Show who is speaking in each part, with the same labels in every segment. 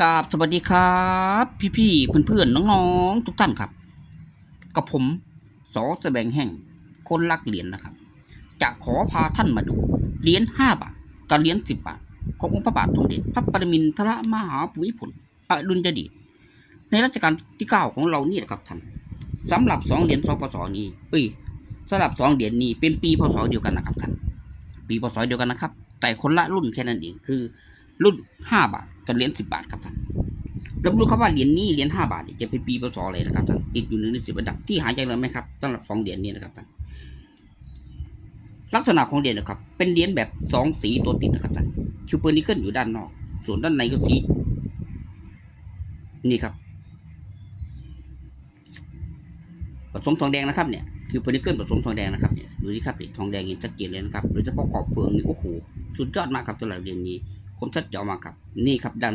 Speaker 1: กราบสวัสดีครับ พี่ๆเพื่อนๆน้องๆ ทุกท่านครับ กับผมสอแสบงแห่ง คนรักเหรียญนะครับ จะขอพาท่านมาดูเหรียญห้าบาทกับเหรียญสิบบาท ขององค์พระบาทสมเด็จพระปรมินทรมหาภูมิพลอดุลยเดชในรัชกาลที่เก้าของเรานี่แหละครับท่านสำหรับสองเหรียญสองพศนี้เอ้ยสำหรับสองเหรียญนี้เป็นปีพศเดียวกันนะครับท่านปีพศเดียวกันนะครับ แต่คนละรุ่นแค่นั้นเองคือ รุ่นห้าบาทกับเหรียญสิบบาทครับท่านเรารู้ครับว่าเหรียญนี้เหรียญห้าบาทจะเป็นปีพศอะไรนะครับท่านติดอยู่ในสิบอันดับที่หายากเลยไหมครับสำหรับสองเหรียญนี้นะครับท่านลักษณะของเหรียญนะครับ เป็นเหรียญแบบสองสีตัวติดนะครับท่านชูเปอร์นิเกิลอยู่ด้านนอก ส่วนด้านในก็สีนี่ครับผสมทองแดงนะครับเนี่ยคือเพอร์นิเกิลผสมทองแดงนะครับเนี่ยดูนี่ครับนี่ทองแดงเห็นชัดเจนเลยนะครับโดยเฉพาะขอบเฟืองนี่โอ้โหสุดยอดมากครับสำหรับเหรียญนี้ คมชัดเจาะมากครับ นี่ครับด้าน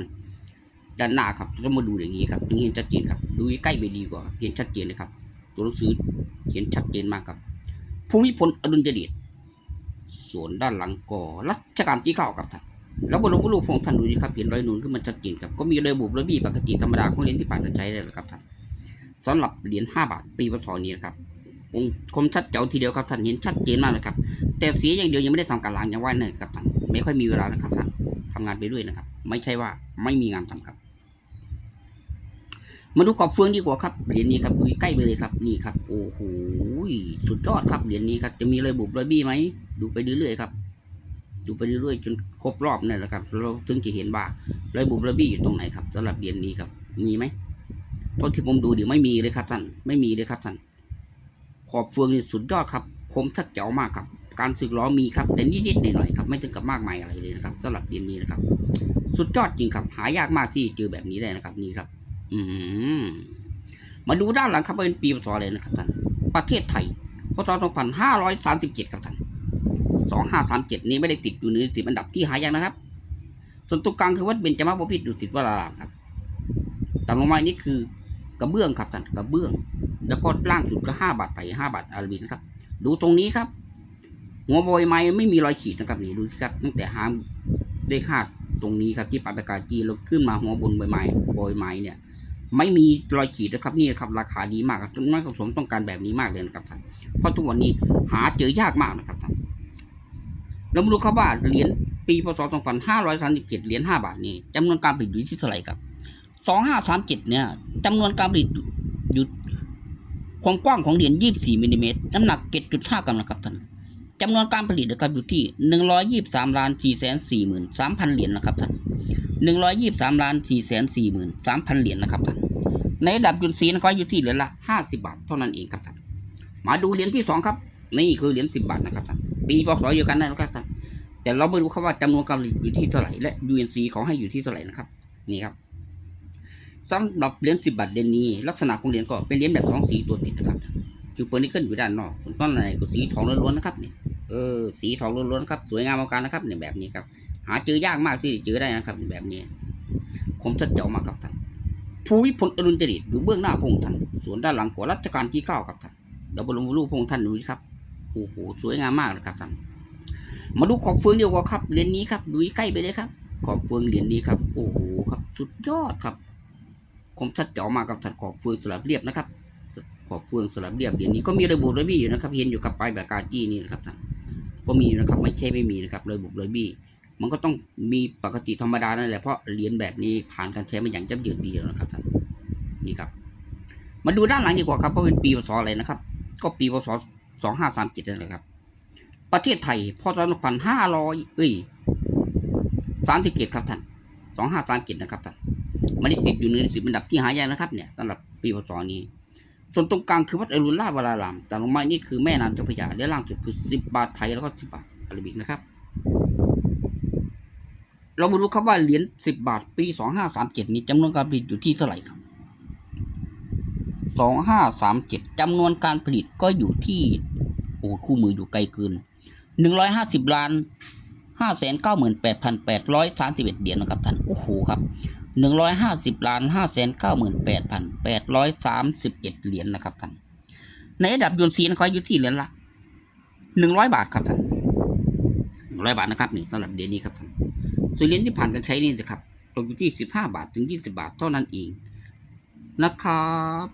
Speaker 1: ด้านหน้าครับเรามาดูอย่างนี้ครับเห็นชัดเจนครับ ดูใกล้ไปดีกว่า เห็นชัดเจนเลยครับ ตัวหนังสือเห็นชัดเจนมากครับภูมิพลอดุลยเดชส่วนด้านหลังก็รัชกาลที่เก้าครับท่านแล้วบนรูปของท่านดูดีครับเห็นรอยนูนขึ้นมาชัดเจนครับก็มีรอยบุบรอยบี้ปกติธรรมดาของเหรียญที่ผ่านการใช้เลยครับท่านสำหรับเหรียญห้าบาทปีพศนี้นะครับองค์คมชัดเจ๋วทีเดียวครับท่านเห็นชัดเจนมากเลยครับ แต่เสียอย่างเดียวยังไม่ได้ทำการล้างยังว่าเนี่ยครับท่านไม่ค่อยมีเวลานะครับท่าน ทำงานไปด้วยนะครับ ไม่ใช่ว่าไม่มีงานทำครับ มาดูกรอบเฟืองดีกว่าครับเหรียญนี้ครับดูใกล้ไปเลยครับนี่ครับ โอ้โหสุดยอดครับเหรียญนี้ครับ จะมีรอยบุบรอยบี้ไหมดูไปเรื่อยๆครับดูไปเรื่อยๆจนครบรอบนั่นแหละครับเราถึงจะเห็นว่ารอยบุบรอยบี้อยู่ตรงไหนครับสำหรับเหรียญนี้ครับ มีไหมเพราะที่ผมดูเดี๋ยวไม่มีเลยครับท่านไม่มีเลยครับท่านขอบเฟืองนี่สุดยอดครับคมชัดเจ๋วมากครับ การสึกล้อมีครับ แต่นิดๆหน่อยๆครับ ไม่ถึงกับมากมายอะไรเลยนะครับสำหรับเหรียญนี้นะครับ สุดยอดจริงครับ หายากมากที่เจอแบบนี้ได้นะครับ นี่ครับ อืมาดูด้านหลังครับเป็นปีพศเลยนะครับท่านประเทศไทยพศ2537 ครับท่าน2537 นี้ไม่ได้ติดอยู่ในสิบอันดับที่หายากนะครับ ส่วนตรงกลางคือวัดเบญจมาบพิตรดุสิตวรารามครับต่ำลงมานี่คือกระเบื้องครับท่านกระเบื้อง แล้วก็ล่างสุดก็ห้าบาทไทยห้าบาทอาราบินะครับ ดูตรงนี้ครับ หัวโบยไม้ไม่มีรอยขีดนะครับนี่ดูสิครับตั้งแต่หางเลขห้าตรงนี้ครับที่ปาปากาจีเราขึ้นมาหัวบนใบไม้โบยไม้เนี่ย ไม่มีรอยขีดนะครับนี่ครับราคาดีมากครับนักสะสมต้องการแบบนี้มากเลยนะครับท่านเพราะทุกวันนี้หาเจอยากมากนะครับท่านเรามาดูครับว่าเหรียญปีพศ2537เหรียญ5บาทนี่จำนวนการผลิตอยู่ที่เท่าไหร่ครับ2537เนี่ยจำนวนการผลิตอยู่ความกว้างของเหรียญ24มิลลิเมตรน้ำหนัก7.5กรัมนะครับท่าน จำนวนการผลิตนะครับอยู่ที่หนึ่งร้อยยี่สามล้านสี่แสนสี่หมื่นสามพันเหรียญนะครับท่านหนึ่งร้อยยี่สามล้านสี่แสนสี่หมื่นสามพันเหรียญนะครับท่านในระดับยุนซีนะครับอยู่ที่เหรียญละห้าสิบาทเท่านั้นเองครับท่านมาดูเหรียญที่สองครับ นี่คือเหรียญสิบบาทนะครับท่านปีพศเดียวกันนะครับท่านแต่เราไม่รู้ครับว่าจำนวนการผลิตอยู่ที่เท่าไหร่และ UNC เขาให้อยู่ที่เท่าไหร่นะครับนี่ครับสำหรับเหรียญสิบบาทเดนนี้ ลักษณะของเหรียญก็เป็นเหรียญแบบสองสีตัวติดนะครับจูเปอร์นิเกิลอยู่ด้านนอกส่วนด้านในก็สีทองล้วนๆนะครับเนี่ย เออสีทองล้วนๆครับสวยงามเอาการนะครับเนี่ยแบบนี้ครับ หาเจอยากมากที่จะเจอได้นะครับ แบบนี้คมชัดเจ๋วมากครับท่านภูวิพลอรุณจริตอยู่เบื้องหน้าพงท่านส่วนด้านหลังของรัชกาลที่เก้าครับท่านเดี๋ยวบรมรูปพงท่านดูสิครับโอ้โหสวยงามมากเลยครับท่านมาดูขอบเฟืองเดียวกันครับเหรียญนี้ครับดูใกล้ไปเลยครับ ขอบเฟืองเหรียญนี้ครับ โอ้โหครับสุดยอดครับคมชัดเจ๋วมากครับท่านขอบเฟืองสลับเรียบนะครับขอบเฟืองสลับเรียบเหรียญนี้ก็มีระบุระบี้อยู่นะครับ เห็นอยู่กับปลายแบบกาจี้นี่นะครับท่าน ก็มีนะครับไม่ใช่ไม่มีนะครับเลยบุกเลยบี้มันก็ต้องมีปกติธรรมดานั่นแหละเพราะเหรียญแบบนี้ผ่านการใช้มาอย่างจับยืดดีแล้วนะครับท่านนี่ครับ มาดูด้านหลังดีกว่าครับเพราะเป็นปีพศอะไรนะครับ ก็ปีพศสองห้าสามเจ็ดนั่นแหละครับ ประเทศไทยพศสองพันห้าร้อยเอ้ยสามสิบเจ็ดครับท่านสองห้าสามเจ็ดนะครับท่านไม่ได้ติดอยู่ในสิบอันดับที่หายากนะครับเนี่ยสำหรับปีพศนี้ ส่วนตรงกลางคือวัดอรุณราชวรารามแต่ลงมานี่คือแม่น้ำเจ้าพระยาและล่างสุดคือสิบบาทไทยแล้วก็สิบบาทอาราบิกนะครับ เรามาดูครับว่าเหรียญสิบบาทปีสองห้าสามเจ็ดนี้จำนวนการผลิตอยู่ที่เท่าไหร่ครับสองห้าสามเจ็ดจำนวนการผลิตก็อยู่ที่โอ้คู่มืออยู่ไกลเกินหนึ่งร้อยห้าสิบล้านห้าแสนเก้าหมื่นแปดพันแปดร้อยสามสิบเอ็ดเหรียญนะครับท่าน โอ้โหครับ หนึ่งร้อยห้าสิบล้านห้าแสนเก้าหมื่นแปดพันแปดร้อยสามสิบเอ็ดเหรียญนะครับท่าน ในระดับยูนซีนะครับอยู่ที่เหรียญละหนึ่งร้อยบาทครับท่านหนึ่งร้อยบาทนะครับนี่สำหรับเหรียญนี้ครับท่านส่วนเหรียญที่ผ่านการใช้นี่นะครับตกอยู่ที่สิบห้าบาทถึงยี่สิบาทเท่านั้นเองนะครับ